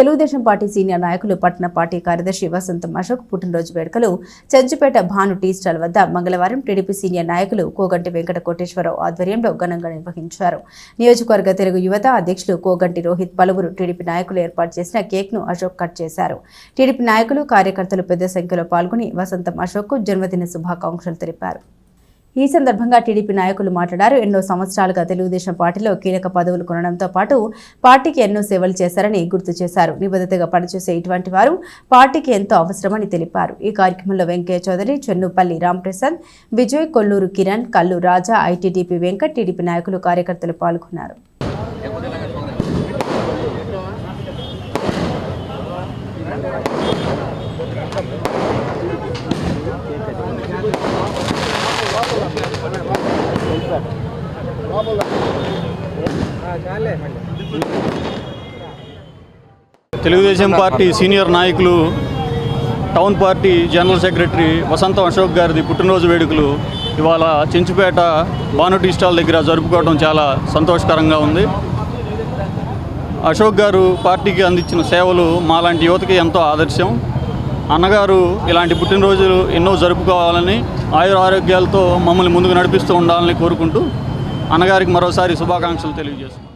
Telugu Desam party senior నాయకులు పట్టణ party కార్యదర్శి వసంతం అశోక్ పుట్టినరోజు వేడుకలు చర్చిపేట భాను టీ స్టాల్ వద్ద మంగళవారం టీడీపీ సీనియర్ నాయకులు కోగంటి వెంకట కోటేశ్వరరావు ఆధ్వర్యంలో ఘనంగా నిర్వహించారు. నియోజకవర్గ తెలుగు యువత అధ్యక్షులు కోగంటి రోహిత్ పలువురు టీడీపీ నాయకులు ఏర్పాటు చేసిన కేక్ను అశోక్ కట్ చేశారు. టీడీపీ నాయకులు కార్యకర్తలు పెద్ద సంఖ్యలో పాల్గొని వసంతం అశోక్కు జన్మదిన శుభాకాంక్షలు తెలిపారు. ఈ సందర్భంగా టీడీపీ నాయకులు మాట్లాడారు. ఎన్నో సంవత్సరాలుగా తెలుగుదేశం పార్టీలో కీలక పదవులు కొనడంతో పాటు పార్టీకి ఎన్నో సేవలు చేశారని గుర్తు చేశారు. నిబద్ధతగా పనిచేసే ఇటువంటి వారు పార్టీకి ఎంతో అవసరమని తెలిపారు. ఈ కార్యక్రమంలో వెంకయ్య చౌదరి చెన్నుపల్లి రాంప్రసాద్ విజయ్ కొల్లూరు కిరణ్ కల్లు రాజా ఐటీడీపీ వెంకట్ టీడీపీ నాయకులు కార్యకర్తలు పాల్గొన్నారు. తెలుగుదేశం పార్టీ సీనియర్ నాయకులు town party general secretary Vasantham Ashok గారిది పుట్టినరోజు వేడుకలు ఇవాళ చెంచుపేట భాను టీ స్టాల్ దగ్గర జరుపుకోవడం చాలా సంతోషకరంగా ఉంది. అశోక్ గారు పార్టీకి అందించిన సేవలు మాలాంటి యువతకి ఎంతో ఆదర్శం. అన్నగారు ఇలాంటి పుట్టినరోజులు ఎన్నో జరుపుకోవాలని ఆయుర ఆరోగ్యాలతో మమ్మల్ని ముందుకు నడిపిస్తూ ఉండాలని కోరుకుంటూ అన్నగారికి మరోసారి శుభాకాంక్షలు తెలియజేస్తున్నాను.